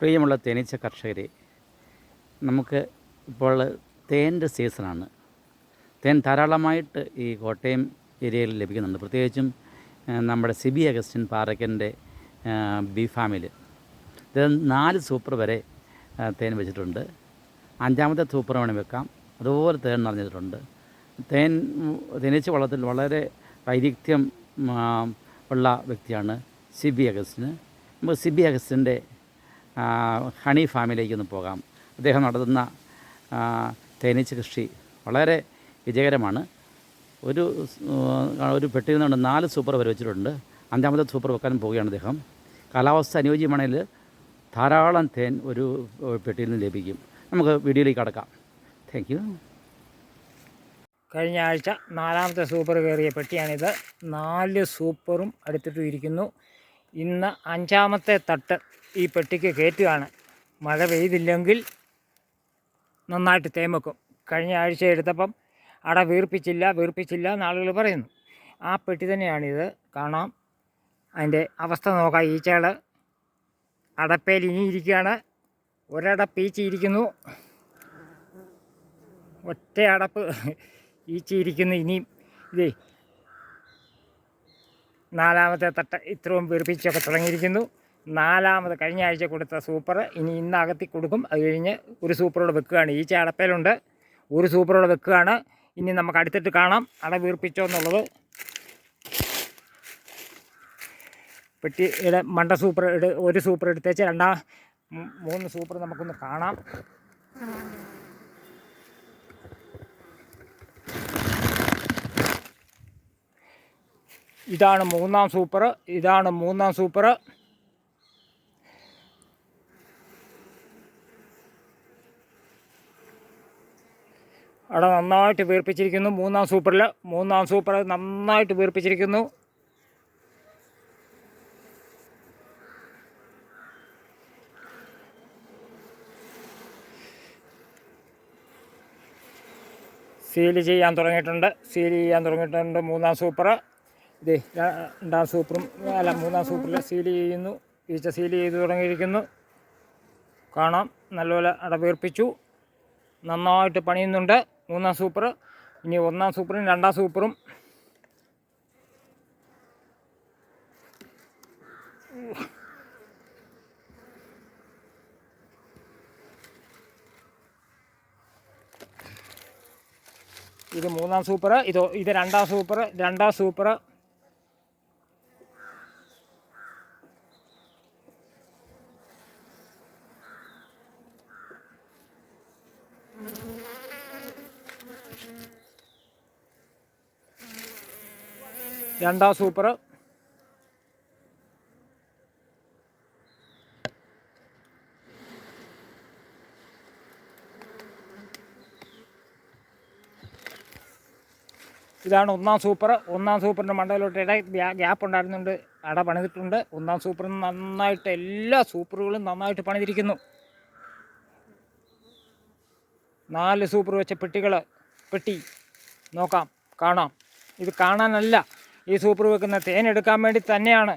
പ്രിയമുള്ള തേനീച്ച കർഷകരെ നമുക്ക് ഇപ്പോൾ തേന്റെ സീസണാണ്. തേൻ ധാരാളമായിട്ട് ഈ കോട്ടയം ഏരിയയിൽ ലഭിക്കുന്നുണ്ട്. പ്രത്യേകിച്ചും നമ്മുടെ സിബി അഗസ്റ്റിൻ പാറയ്ക്കന്റെ ബി ഫാമിൽ. ഇത് നാല് സൂപ്പർ വരെ തേൻ വെച്ചിട്ടുണ്ട്. അഞ്ചാമത്തെ സൂപ്പർ വേണമെങ്കിൽ വെക്കാം. അതുപോലെ തേൻ നിറഞ്ഞിട്ടുണ്ട്. തേൻ തേനീച്ച വള്ളത്തിൽ വളരെ വൈദഗ്ധ്യം ഉള്ള വ്യക്തിയാണ് സിബി അഗസ്റ്റിന്. നമുക്ക് സിബി അഗസ്റ്റിന്റെ ഹണി ഫാമിലേക്ക് ഒന്ന് പോകാം. അദ്ദേഹം നടത്തുന്ന തേനീച്ച കൃഷി വളരെ വിജയകരമാണ്. ഒരു ഒരു പെട്ടിയിൽ നിന്നുകൊണ്ട് നാല് സൂപ്പർ വരെ വെച്ചിട്ടുണ്ട്. അഞ്ചാമത്തെ സൂപ്പർ വെക്കാൻ പോവുകയാണ് അദ്ദേഹം. കാലാവസ്ഥ അനുയോജ്യമാണെങ്കിൽ ധാരാളം തേൻ ഒരു പെട്ടിയിൽ നിന്ന് ലഭിക്കും. നമുക്ക് വീഡിയോയിലേക്ക് കടക്കാം. താങ്ക് യു കഴിഞ്ഞ ആഴ്ച നാലാമത്തെ സൂപ്പർ കയറിയ പെട്ടിയാണിത്. നാല് സൂപ്പറും അടുത്തിട്ട് ഇരിക്കുന്നു ഇന്ന് അഞ്ചാമത്തെ തട്ട് ഈ പെട്ടിക്ക് കയറ്റുകയാണ്. മഴ പെയ്തില്ലെങ്കിൽ നന്നായിട്ട് തേമക്കും കഴിഞ്ഞ ആഴ്ച എടുത്തപ്പം അട വീർപ്പിച്ചില്ല വീർപ്പിച്ചില്ല എന്ന് ആളുകൾ പറയുന്നു. ആ പെട്ടി തന്നെയാണിത്. കാണാം. അതിന്റെ അവസ്ഥ നോക്കാം. ഈച്ചകൾ അടപ്പേൽ ഇനി ഇരിക്കുകയാണ്. ഒരടപ്പ് ഈച്ചയിരിക്കുന്നു ഒറ്റ അടപ്പ് ഈച്ചയിരിക്കുന്നു ഇനിയും. ഇതേ നാലാമത്തെ തട്ട ഇത്രയും വീർപ്പിച്ചൊക്കെ തുടങ്ങിയിരിക്കുന്നു. നാലാമത് കഴിഞ്ഞ ആഴ്ച കൊടുത്ത സൂപ്പർ ഇനി ഇന്ന് അകത്തി കൊടുക്കും. അത് കഴിഞ്ഞ് ഒരു സൂപ്പറോട് വെക്കുകയാണ്. ഈ ചടപ്പയിലുണ്ട് ഒരു സൂപ്പറോട് വെക്കുകയാണ്. ഇനി നമുക്ക് അടുത്തിട്ട് കാണാം. അട വീർപ്പിച്ചോ എന്നുള്ളത്. പെട്ടിയുടെ മണ്ട സൂപ്പർ എടു ഒരു സൂപ്പർ എടുത്തേച്ച് രണ്ടാം മൂന്ന് സൂപ്പർ നമുക്കൊന്ന് കാണാം. ഇതാണ് മൂന്നാം സൂപ്പർ. ഇതാണ് മൂന്നാം സൂപ്പർ. അവിടെ നന്നായിട്ട് വീർപ്പിച്ചിരിക്കുന്നു. മൂന്നാം സൂപ്പറിൽ മൂന്നാം സൂപ്പർ നന്നായിട്ട് വീർപ്പിച്ചിരിക്കുന്നു. സീൽ ചെയ്യാൻ തുടങ്ങിയിട്ടുണ്ട് സീൽ ചെയ്യാൻ തുടങ്ങിയിട്ടുണ്ട് മൂന്നാം സൂപ്പർ. ഇത് രണ്ടാം സൂപ്പറും അല്ല മൂന്നാം സൂപ്പറിൽ സീൽ ചെയ്യുന്നു ഈച്ച സീൽ ചെയ്ത് തുടങ്ങിയിരിക്കുന്നു. കാണാം നല്ലപോലെ അടവീർപ്പിച്ചു നന്നായിട്ട് പണിയുന്നുണ്ട്. മൂന്നാം സൂപ്പർ ഇനി ഒന്നാം സൂപ്പറും രണ്ടാം സൂപ്പറും ഇത് മൂന്നാം സൂപ്പർ ഇത് ഇത് രണ്ടാം സൂപ്പർ രണ്ടാം സൂപ്പർ രണ്ടാം സൂപ്പർ ഇതാണ് ഒന്നാം സൂപ്പർ ഒന്നാം സൂപ്പറിന്റെ മണ്ടയിലോട്ട് ഇട ഗ്യാ- ഗ്യാപ്പ് ഉണ്ടായിരുന്നുണ്ട്. അട പണിതിട്ടുണ്ട്. ഒന്നാം സൂപ്പർ നന്നായിട്ട് എല്ലാ സൂപ്പറുകളും നന്നായിട്ട് പണിതിരിക്കുന്നു. നാല് സൂപ്പർ വെച്ച പെട്ടികൾ പെട്ടി. നോക്കാം. കാണാം. ഇത് കാണാനല്ല. ഈ സൂപ്പർ വെക്കുന്ന തേൻ എടുക്കാൻ വേണ്ടി തന്നെയാണ്